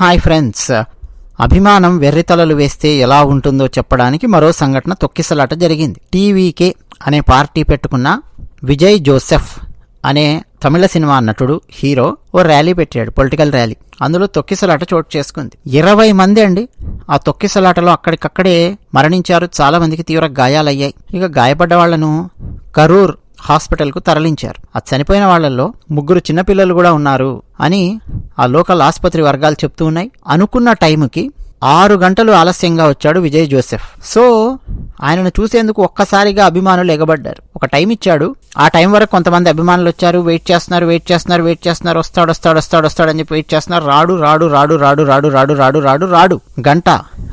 Hi friends. అభిమానం వెర్రితలలు వేస్తే ఎలా ఉంటుందో చెప్పడానికి మరో సంఘటన తొక్కిసలాట జరిగింది. టీవీకే అనే పార్టీ పెట్టుకున్న విజయ్ జోసెఫ్ అనే తమిళ సినిమా నటుడు హీరో ఓ ర్యాలీ పెట్టాడు పొలిటికల్ ర్యాలీ. అందులో తొక్కిసలాట చోటు చేసుకుంది. ఇరవై మంది అండి. ఆ తొక్కిసలాటలో అక్కడికక్కడే మరణించారు. చాలా మందికి తీవ్ర గాయాలయ్యాయి. ఇక గాయపడ్డ వాళ్ళను కరూర్ హాస్పిటల్కు తరలించారు. ఆ చనిపోయిన వాళ్ళల్లో ముగ్గురు చిన్నపిల్లలు కూడా ఉన్నారు అని ఆ లోకల్ ఆసుపత్రి వర్గాలు చెప్తూ ఉన్నాయి. అనుకున్న టైంకి ఆరు గంటలు ఆలస్యంగా వచ్చాడు విజయ్ జోసెఫ్. సో ఆయనను చూసేందుకు ఒక్కసారిగా అభిమానులు ఎగబడ్డారు. ఒక టైం ఇచ్చాడు. ఆ టైం వరకు కొంతమంది అభిమానులు వచ్చారు. వెయిట్ చేస్తున్నారు వెయిట్ చేస్తున్నారు వెయిట్ చేస్తున్నారు. వస్తాడు వస్తాడు వస్తాడు వస్తాడు అని చెప్పి వెయిట్ చేస్తున్నారు. రాడు రాడు రాడు రాడు రాడు రాడు రాడు రాడు రాడు. గంట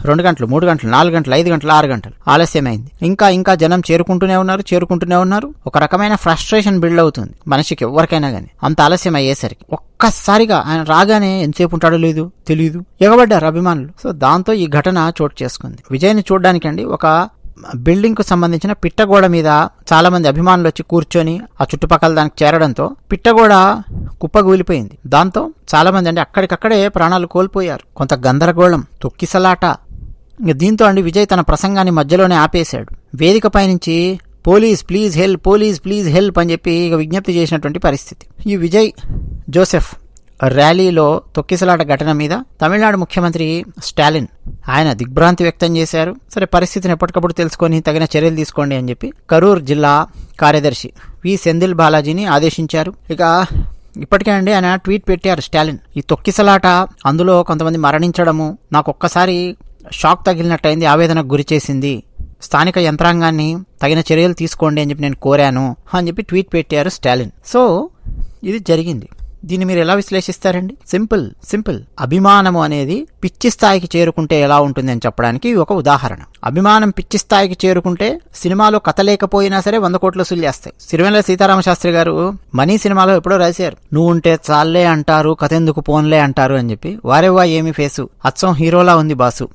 రెండు గంటలు మూడు గంటలు నాలుగు గంటలు ఐదు గంటలు ఆరు గంటలు. ఆలస్యమైంది. ఇంకా ఇంకా జనం చేరుకుంటూనే ఉన్నారు చేరుకుంటూనే ఉన్నారు. ఒక రకమైన ఫ్రస్ట్రేషన్ బిల్డ్ అవుతుంది. మనిషికి ఎవరికైనా కానీ అంత ఆలస్యం అయ్యేసరికి. ఒక్కసారిగా ఆయన రాగానే ఎంతసేపు ఉంటాడో లేదు తెలియదు ఎగబడ్డారు అభిమానులు. సో దాంతో ఈ ఘటన చోటు చేసుకుంది. విజయ్ని చూడడానికండి ఒక బిల్డింగ్కు సంబంధించిన పిట్టగోడ మీద చాలా మంది అభిమానులు వచ్చి కూర్చొని ఆ చుట్టుపక్కల దానికి చేరడంతో పిట్టగోడ కుప్పగూలిపోయింది దాంతో చాలా మంది అంటే అక్కడికక్కడే ప్రాణాలు కోల్పోయారు. కొంత గందరగోళం తొక్కిసలాట. ఇంక దీంతో అండి విజయ్ తన ప్రసంగాన్ని మధ్యలోనే ఆపేశాడు. వేదిక పైనుంచి police please help police please help అని చెప్పి ఇక విజ్ఞప్తి చేసినటువంటి పరిస్థితి. ఈ విజయ్ జోసెఫ్ ర్యాలీలో తొక్కిసలాట ఘటన మీద తమిళనాడు ముఖ్యమంత్రి స్టాలిన్ ఆయన దిగ్భ్రాంతి వ్యక్తం చేశారు. సరే పరిస్థితిని ఎప్పటికప్పుడు తెలుసుకొని తగిన చర్యలు తీసుకోండి అని చెప్పి కరూర్ జిల్లా కార్యదర్శి వి. సెందిల్ బాలాజీని ఆదేశించారు. ఇక ఇప్పటికే అండి ఆయన ట్వీట్ పెట్టారు స్టాలిన్ ఈ తొక్కిసలాట అందులో కొంతమంది మరణించడము నాకు ఒక్కసారి షాక్ తగిలినట్టయింది ఆవేదనకు గురి చేసింది స్థానిక యంత్రాంగాన్ని తగిన చర్యలు తీసుకోండి అని చెప్పి నేను కోరాను అని చెప్పి ట్వీట్ పెట్టారు స్టాలిన్. సో ఇది జరిగింది. దీన్ని మీరు ఎలా విశ్లేషిస్తారండి? Simple simple. అభిమానము అనేది పిచ్చి స్థాయికి చేరుకుంటే ఎలా ఉంటుంది అని చెప్పడానికి ఒక ఉదాహరణ. అభిమానం పిచ్చి స్థాయికి చేరుకుంటే సినిమాలో కథ లేకపోయినా సరే వంద కోట్లు వసూలు చేస్తాయి. సిరివెల్ల సీతారామ శాస్త్రి గారు మనీ సినిమాలో ఎప్పుడో రాశారు. నువ్వు ఉంటే చాలే అంటారు కథ ఎందుకు పోన్లే అంటారు అని చెప్పి. వారేవా ఏమి ఫేసు? అచ్చం హీరోలా ఉంది బాసు.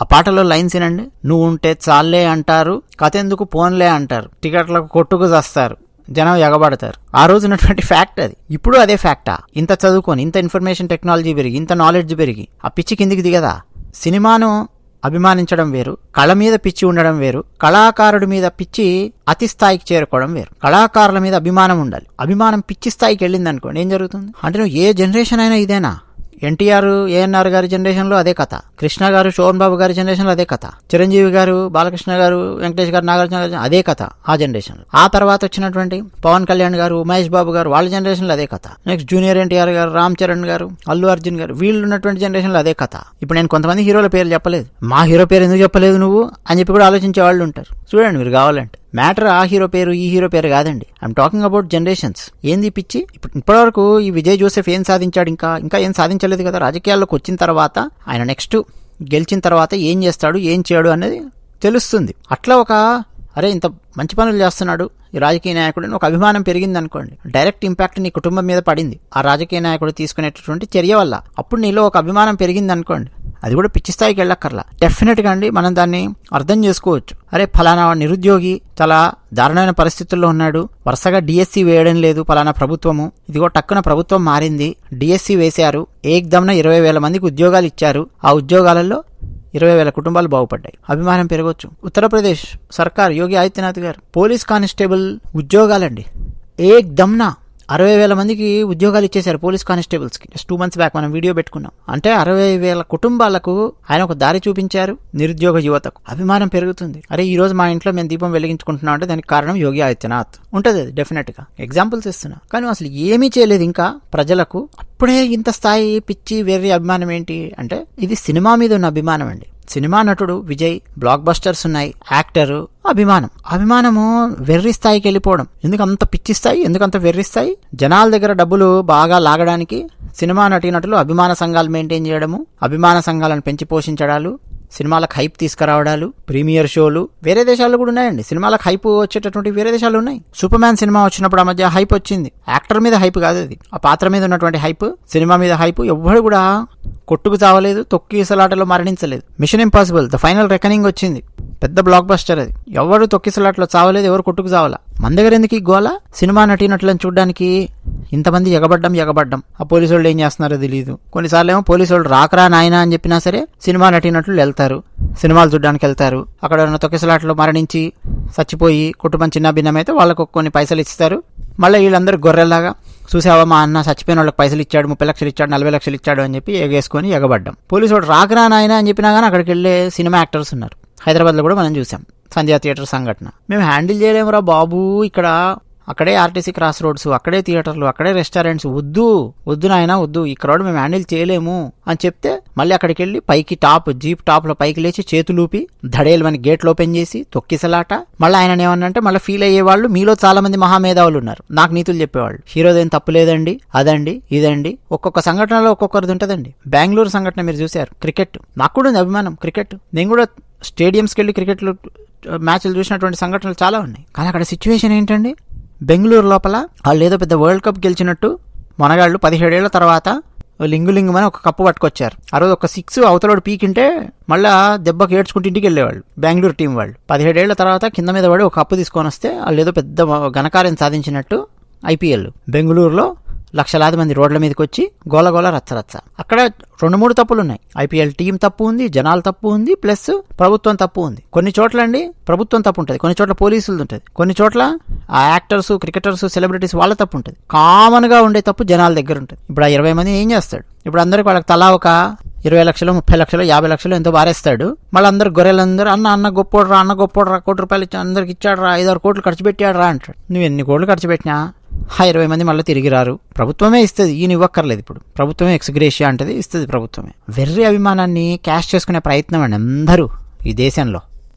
ఆ పాటలో లైన్స్ వినండి. నువ్వు ఉంటే చాలే అంటారు కథెందుకు పోన్లే అంటారు టికెట్లకు కొట్టుకు చేస్తారు జనం ఎగబడతారు. ఆ రోజు ఉన్నటువంటి ఫ్యాక్ట్ అది. ఇప్పుడు అదే ఫ్యాక్టా? ఇంత చదువుకొని ఇంత ఇన్ఫర్మేషన్ టెక్నాలజీ పెరిగి ఇంత నాలెడ్జ్ పెరిగి ఆ పిచ్చి కిందికి దిగదా? సినిమాను అభిమానించడం వేరు కళ మీద పిచ్చి ఉండడం వేరు కళాకారుడి మీద పిచ్చి అతి స్థాయికి చేరుకోవడం వేరు. కళాకారుల మీద అభిమానం ఉండాలి. అభిమానం పిచ్చి స్థాయికి వెళ్ళింది అనుకోండి ఏం జరుగుతుంది? అంటే నువ్వు ఏ జనరేషన్ అయినా ఇదేనా? ఎన్టీఆర్ ఏఎన్ఆర్ గారి జనరేషన్లో అదే కథ. కృష్ణ గారు శోభన్ బాబు గారి జనరేషన్లో అదే కథ. చిరంజీవి గారు బాలకృష్ణ గారు వెంకటేష్ గారు నాగార్జున గారు అదే కథ ఆ జనరేషన్లో. ఆ తర్వాత వచ్చినటువంటి పవన్ కళ్యాణ్ గారు మహేష్ బాబు గారు వాళ్ళ జనరేషన్లో అదే కథ. నెక్స్ట్ జూనియర్ ఎన్టీఆర్ గారు రామ్ చరణ్ గారు అల్లు అర్జున్ గారు వీళ్ళు ఉన్నటువంటి జనరేషన్లో అదే కథ. ఇప్పుడు నేను కొంతమంది హీరోల పేర్లు చెప్పలేదు. మా హీరో పేరు ఎందుకు చెప్పలేదు నువ్వు అని చెప్పి కూడా ఆలోచించే వాళ్ళు ఉంటారు. చూడండి మీరు కావాలంటే. మ్యాటర్ ఆ హీరో పేరు ఈ హీరో పేరు కాదండి. ఐఎమ్ టాకింగ్ అబౌట్ జనరేషన్స్ ఏంది పిచ్చి? ఇప్పుడు ఇప్పటివరకు ఈ విజయ్ జోసెఫ్ ఏం సాధించాడు? ఇంకా ఇంకా ఏం సాధించలేదు కదా? రాజకీయాల్లోకి వచ్చిన తర్వాత ఆయన నెక్స్ట్ గెలిచిన తర్వాత ఏం చేస్తాడు ఏం చేయడు అనేది తెలుస్తుంది. అట్లా ఒక అరే ఇంత మంచి పనులు చేస్తున్నాడు. ఈ రాజకీయ నాయకుడిని ఒక అభిమానం పెరిగింది అనుకోండి. డైరెక్ట్ ఇంపాక్ట్ నీ కుటుంబం మీద పడింది. ఆ రాజకీయ నాయకుడు తీసుకునేటటువంటి చర్య వల్ల అప్పుడు నీలో ఒక అభిమానం పెరిగింది అనుకోండి. అది కూడా పిచ్చి స్థాయికి వెళ్ళక్కర్లా. డెఫినెట్గా అండి మనం దాన్ని అర్థం చేసుకోవచ్చు. అరే ఫలానా నిరుద్యోగి చాలా దారుణమైన పరిస్థితుల్లో ఉన్నాడు. వరుసగా డిఎస్సి వేయడం లేదు ఫలానా ప్రభుత్వము. ఇదిగో టక్కున ప్రభుత్వం మారింది. డిఎస్సి వేశారు. ఏకదమ్న ఇరవై వేల మందికి ఉద్యోగాలు ఇచ్చారు. ఆ ఉద్యోగాలలో ఇరవై వేల కుటుంబాలు బాగుపడ్డాయి. అభిమానం పెరగవచ్చు ఉత్తరప్రదేశ్ సర్కార్ యోగి ఆదిత్యనాథ్ గారు పోలీస్ కానిస్టేబుల్ ఉద్యోగాలండి. ఏక్ దమ్నా అరవై వేల మందికి ఉద్యోగాలు ఇచ్చేశారు పోలీస్ కానిస్టేబుల్స్కి. జస్ట్ టూ మంత్స్ బ్యాక్ మనం వీడియో పెట్టుకున్నాం. అంటే అరవై వేల కుటుంబాలకు ఆయన ఒక దారి చూపించారు నిరుద్యోగ యువతకు. అభిమానం పెరుగుతుంది. అరే ఈ రోజు మా ఇంట్లో మేము దీపం వెలిగించుకుంటున్నాం అంటే దానికి కారణం యోగి ఆదిత్యనాథ్. ఉంటుంది అది డెఫినెట్గా. ఎగ్జాంపుల్స్ ఇస్తున్నా. కానీ అసలు ఏమీ చేయలేదు ఇంకా ప్రజలకు. అప్పుడే ఇంత స్థాయి పిచ్చి వెర్రి అభిమానం ఏంటి అంటే ఇది సినిమా మీద ఉన్న అభిమానం అండి. సినిమా నటుడు విజయ్ బ్లాక్ బస్టర్స్ ఉన్నాయి. యాక్టర్ అభిమానం. అభిమానము వెర్రి స్థాయికి వెళ్ళిపోవడం. ఎందుకు అంత ఎందుకంత వెర్రిస్తాయి జనాల దగ్గర డబ్బులు బాగా లాగడానికి సినిమా నటీనటులు అభిమాన సంఘాలు మెయింటైన్ చేయడము అభిమాన సంఘాలను పెంచి పోషించడాలు సినిమాలకు హైప్ తీసుకురావడాలు ప్రీమియర్ షోలు వేరే దేశాల్లో కూడా ఉన్నాయండి. సినిమాలకు హైప్ వచ్చేటటువంటి వేరే దేశాలు ఉన్నాయి. సూపర్ మ్యాన్ సినిమా వచ్చినప్పుడు ఆ మధ్య హైప్ వచ్చింది. యాక్టర్ మీద హైప్ కాదు అది. ఆ పాత్ర మీద ఉన్నటువంటి హైప్ సినిమా మీద హైప్ ఎవ్వడు కూడా కొట్టుకు చావలేదు తొక్కి సలాటలో మరణించలేదు. Mission Impossible the Final Reckoning వచ్చింది. పెద్ద బ్లాక్ బస్టర్ అది ఎవరు తొక్కిసలాట్లో చావలేదు ఎవరు కొట్టుకు చావలా? మన దగ్గర ఎందుకు ఈ గోల? సినిమా నటీనటులను చూడడానికి ఇంతమంది ఎగబడ్డం ఎగబడ్డం. ఆ పోలీసు వాళ్ళు ఏం చేస్తున్నారో తెలియదు కొన్నిసార్లు ఏమో పోలీసు వాళ్ళు రాకరా నాయనా అని చెప్పినా సరే సినిమా నటీనటులు వెళ్తారు. సినిమాలు చూడడానికి వెళ్తారు. అక్కడ ఉన్న తొక్కిసలాట్లో మరణించి చచ్చిపోయి కుటుంబం చిన్న భిన్నమైతే వాళ్ళకు కొన్ని పైసలు ఇస్తారు. మళ్ళీ వీళ్ళందరూ గొర్రెల్లాగా చూసావా మా అన్న చచ్చిపోయిన వాళ్ళకి పైసలు ఇచ్చాడు ముప్పై లక్షలు ఇచ్చాడు నలభై లక్షలు ఇచ్చాడు అని చెప్పి ఎగేసుకొని ఎగబడ్డాం. పోలీసు వాడు రాకరా నాయన అని చెప్పినా కానీ అక్కడికి వెళ్ళే సినిమా యాక్టర్స్ ఉన్నారు. హైదరాబాద్లో కూడా మనం చూసాం. సంధ్యా థియేటర్ సంఘటన. మేము హ్యాండిల్ చేయలేమురా బాబు ఇక్కడ అక్కడే ఆర్టీసీ క్రాస్ రోడ్స్ అక్కడే థియేటర్లు అక్కడే రెస్టారెంట్స్. వద్దు వద్దు నాయన వద్దు. ఈ క్రౌడ్ మేము హ్యాండిల్ చేయలేము అని చెప్తే మళ్ళీ అక్కడికి వెళ్ళి పైకి టాప్ జీప్ టాప్లో పైకి లేచి చేతులూపి ధడేలు మన గేట్లు ఓపెన్ చేసి తొక్కిసలాట. మళ్ళీ ఆయన ఏమన్నంటే మళ్ళీ ఫీల్ అయ్యేవాళ్ళు మీలో చాలా మంది మహామేధావులు ఉన్నారు. నాకు నీతులు చెప్పేవాళ్ళు. హీరోదేం తప్పు లేదండి అదండి ఇదండి. ఒక్కొక్క సంఘటనలో ఒక్కొక్కరిది ఉంటుందండి. బెంగళూరు సంఘటన మీరు చూశారు. క్రికెట్. నాకు కూడా ఉంది అభిమానం క్రికెట్. నేను కూడా స్టేడియంస్కి వెళ్ళి క్రికెట్లు మ్యాచ్లు చూసినటువంటి సంఘటనలు చాలా ఉన్నాయి. కానీ అక్కడ సిచ్యువేషన్ ఏంటండి? బెంగళూరు లోపల? వాళ్ళు ఏదో పెద్ద వరల్డ్ కప్ గెలిచినట్టు మనగాళ్ళు పదిహేడేళ్ళ తర్వాత లింగు లింగుమని ఒక కప్పు పట్టుకొచ్చారు. ఆ రోజు ఒక సిక్స్ అవతలోడు పీకింటే మళ్ళా దెబ్బకి ఏడ్చుకుంటూ ఇంటికి వెళ్ళేవాళ్ళు బెంగళూరు టీం వాళ్ళు. పదిహేడేళ్ళ తర్వాత కింద మీద పడి ఒక కప్పు తీసుకొని వస్తే వాళ్ళు ఏదో పెద్ద ఘనకార్యం సాధించినట్టు ఐపీఎల్ బెంగళూరులో లక్షలాది మంది రోడ్ల మీదకి వచ్చి గోలగోల రచ్చరచ్చ అక్కడ రెండు మూడు తప్పులు ఉన్నాయి ఐపీఎల్ టీం తప్పు ఉంది జనాల తప్పు ఉంది ప్లస్ ప్రభుత్వం తప్పు ఉంది. కొన్ని చోట్ల అండి ప్రభుత్వం తప్పు ఉంటుంది కొన్ని చోట్ల పోలీసులు ఉంటుంది కొన్ని చోట్ల ఆ యాక్టర్స్ క్రికెటర్స్ సెలబ్రిటీస్ వాళ్ళ తప్పు ఉంటుంది. కామన్గా ఉండే తప్పు జనాల దగ్గర ఉంటుంది. ఇప్పుడు ఆ ఇరవై మంది ఏం చేస్తాడు? ఇప్పుడు అందరికి వాళ్ళకి తలా ఒక ఇరవై లక్షలు ముప్పై లక్షలు యాభై లక్షలు ఎంతో బారేస్తాడు మళ్ళీ అందరు గొర్రెలందరూ అన్న అన్న గొప్పోడ్రా అన్న గొప్పోడ్రా కోటి రూపాయలు ఇచ్చి అందరికి ఇచ్చాడు రా ఐదారు కోట్లు ఖర్చు పెట్టాడు రా అంటాడు. నువ్వు ఎన్ని కోట్లు ఖర్చు పెట్టినా ఆ ఇరవై మంది మళ్ళీ తిరిగి రారు. ప్రభుత్వమే ఇస్తుంది. ఈయన ఇవ్వక్కర్లేదు ఇప్పుడు. ప్రభుత్వమే ఎక్స్గ్రేషియా అంటది ఇస్తుంది ప్రభుత్వమే. వెర్రి అభిమానాన్ని క్యాష్ చేసుకునే ప్రయత్నం అండి అందరూ ఈ దేశంలో.